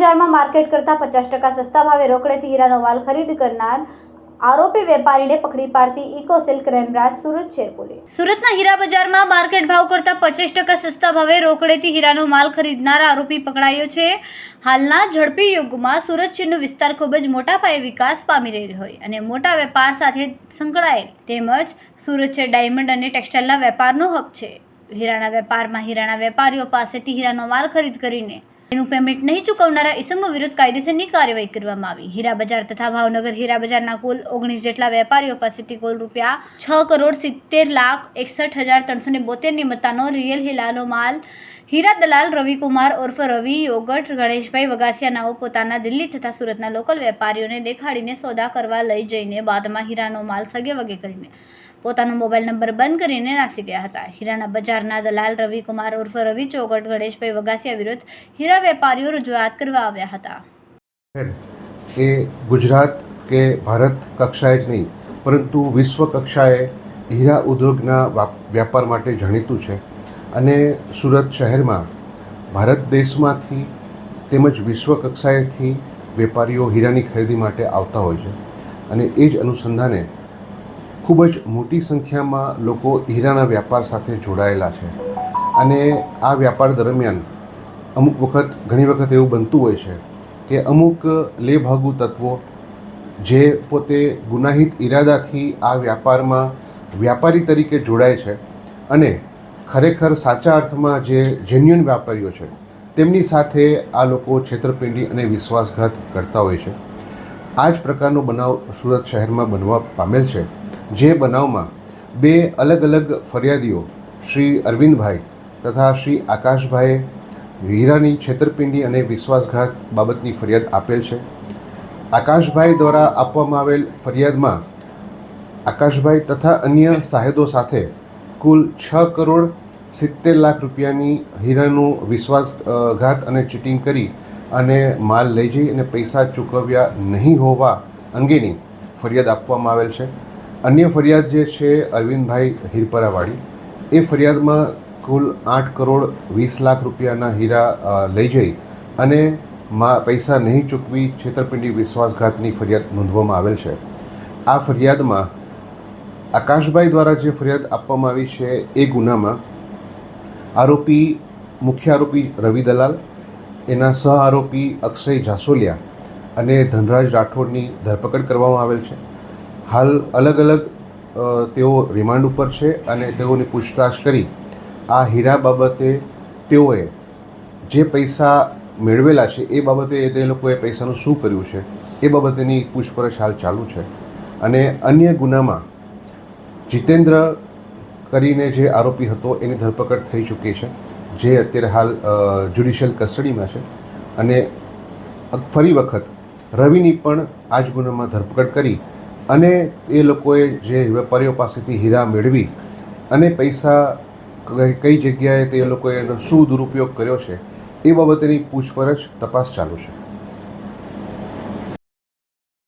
બજારમાં માર્કેટ કરતાં પચાસ ટકા સસ્તા ભાવે રોકડેથી હીરાનો માલ ખરીદ કરનાર આરોપી વેપારીને પકડી પાડતી ઇકોસેલ ક્રાઇમ બ્રાન્ચ સુરત છે પોલીસ. સુરતના હીરા બજારમાં માર્કેટ ભાવ કરતાં પચાસ ટકા સસ્તા ભાવે રોકડેથી હીરાનો માલ ખરીદનાર આરોપી પકડાયો છે. હાલના ઝડપી યુગમાં સુરત શહેરનો વિસ્તાર ખૂબ જ મોટા પાયે વિકાસ પામી રહ્યો હોય અને મોટા વેપાર સાથે સંકળાયેલ તેમજ સુરત છે ડાયમંડ અને ટેક્સટાઇલના વેપારનો હબ છે. હીરાના વેપારમાં હીરાના વેપારીઓ પાસેથી હીરાનો માલ ખરીદ કરીને તેનું પેમેન્ટ નહીં ચૂકવનારા ઇસમો વિરુદ્ધ કાયદેસરની કાર્યવાહી કરવામાં આવી. હીરા બજાર તથા ભાવનગર હીરા બજારના કુલ ઓગણીસ જેટલા વેપારીઓ પાસેથી કુલ રૂપિયા છ કરોડ સિત્તેર લાખ એકસઠ હજાર ત્રણસો ને બોતેરની મત્તાનો રિયલ હિલાલો માલ હીરા દલાલ, રવિકુમાર ઉર્ફ રવિ યોગટ ગણેશભાઈ વગાસિયા નાઓ પોતાના દિલ્હી તથા સુરતના લોકલ વેપારીઓને દેખાડીને સોદા કરવા લઈ જઈને બાદમાં હીરાનો માલ સગે વગે કરીને પોતાનો મોબાઈલ નંબર બંધ કરીને નાસી ગયા હતા. હીરાના બજારના દલાલ, રવિકુમાર ઉર્ફ રવિ, ચોગટ, ગણેશભાઈ વગાસિયા વિરુદ્ધ હીરા વેપારીઓ રજૂઆત કરવા આવ્યા હતા. એ ગુજરાત કે ભારત કક્ષાએ જ નહીં, પરંતુ વિશ્વ કક્ષાએ હીરા ઉદ્યોગના વેપાર માટે જાણીતું છે. અને સુરત શહેરમાં ભારત દેશમાંથી તેમજ વિશ્વ કક્ષાએથી વેપારીઓ હીરાની ખરીદી માટે આવતા હોય છે. અને એ જ અનુસંધાને ખૂબ જ મોટી સંખ્યામાં લોકો હીરાના વ્યાપાર સાથે જોડાયેલા છે. અને આ વ્યાપાર દરમિયાન અમુક વખત, ઘણી વખત એવું બનતું હોય છે કે અમુક લેભાગુ તત્વો જે પોતે ગુનાહિત ઈરાદાથી આ વ્યાપારમાં વ્યાપારી તરીકે જોડાય છે અને ખરેખર સાચા અર્થમાં જે જેન્યુન વ્યાપારીઓ છે, તેમની સાથે આ લોકો છેતરપિંડી અને વિશ્વાસઘાત કરતા હોય છે. આ જ પ્રકારનો બનાવ સુરત શહેરમાં બનવા પામેલ છે, જે બનાવમાં બે અલગ અલગ ફરિયાદીઓ, શ્રી અરવિંદભાઈ તથા શ્રી આકાશભાઈએ હીરાની છેતરપિંડી અને વિશ્વાસઘાત બાબતની ફરિયાદ આપેલ છે. આકાશભાઈ દ્વારા આપવામાં આવેલ ફરિયાદમાં આકાશભાઈ તથા અન્ય સાહેદો સાથે કુલ છ કરોડ સિત્તેર લાખ રૂપિયાની હીરાનું વિશ્વાસઘાત અને ચીટિંગ કરી અને માલ લઈ જઈ અને પૈસા ચૂકવ્યા નહીં હોવા અંગેની ફરિયાદ આપવામાં આવેલ છે. અન્ય ફરિયાદ જે છે અરવિંદભાઈ હિરપરાવાળી, એ ફરિયાદમાં કુલ આઠ કરોડ વીસ લાખ રૂપિયાના હીરા લઈ જઈ અને મા, પૈસા નહીં ચૂકવી છેતરપિંડી વિશ્વાસઘાતની ફરિયાદ નોંધવામાં આવેલ છે. આ ફરિયાદમાં આકાશભાઈ દ્વારા જે ફરિયાદ આપવામાં આવી છે એ ગુનામાં આરોપી, મુખ્ય આરોપી રવિ દલાલ, એના સહ આરોપી અક્ષય જાસોલિયા અને ધનરાજ રાઠોડની ધરપકડ કરવામાં આવેલ છે. હાલ અલગ અલગ તેઓ રિમાન્ડ ઉપર છે અને તેઓની પૂછતાછ કરી આ હીરા બાબતે તેઓએ જે પૈસા મેળવેલા છે એ બાબતે તે લોકોએ પૈસાનું શું કર્યું છે એ બાબતેની પૂછપરછ હાલ ચાલુ છે. અને અન્ય ગુનામાં જીતેન્દ્ર કરીને જે આરોપી હતો, એની ધરપકડ થઈ ચૂકી છે, જે અત્યારે હાલ જ્યુડિશિયલ કસ્ટડીમાં છે. અને ફરી વખત રવિની પણ આ જ ગુનામાં ધરપકડ કરી અને એ લોકોએ જે વેપારીઓ પાસેથી હીરા મેળવી અને પૈસા કઈ જગ્યાએ તે લોકોએ એનો શું દુરુપયોગ કર્યો છે, એ બાબતેની પૂછપરછ તપાસ ચાલુ છે.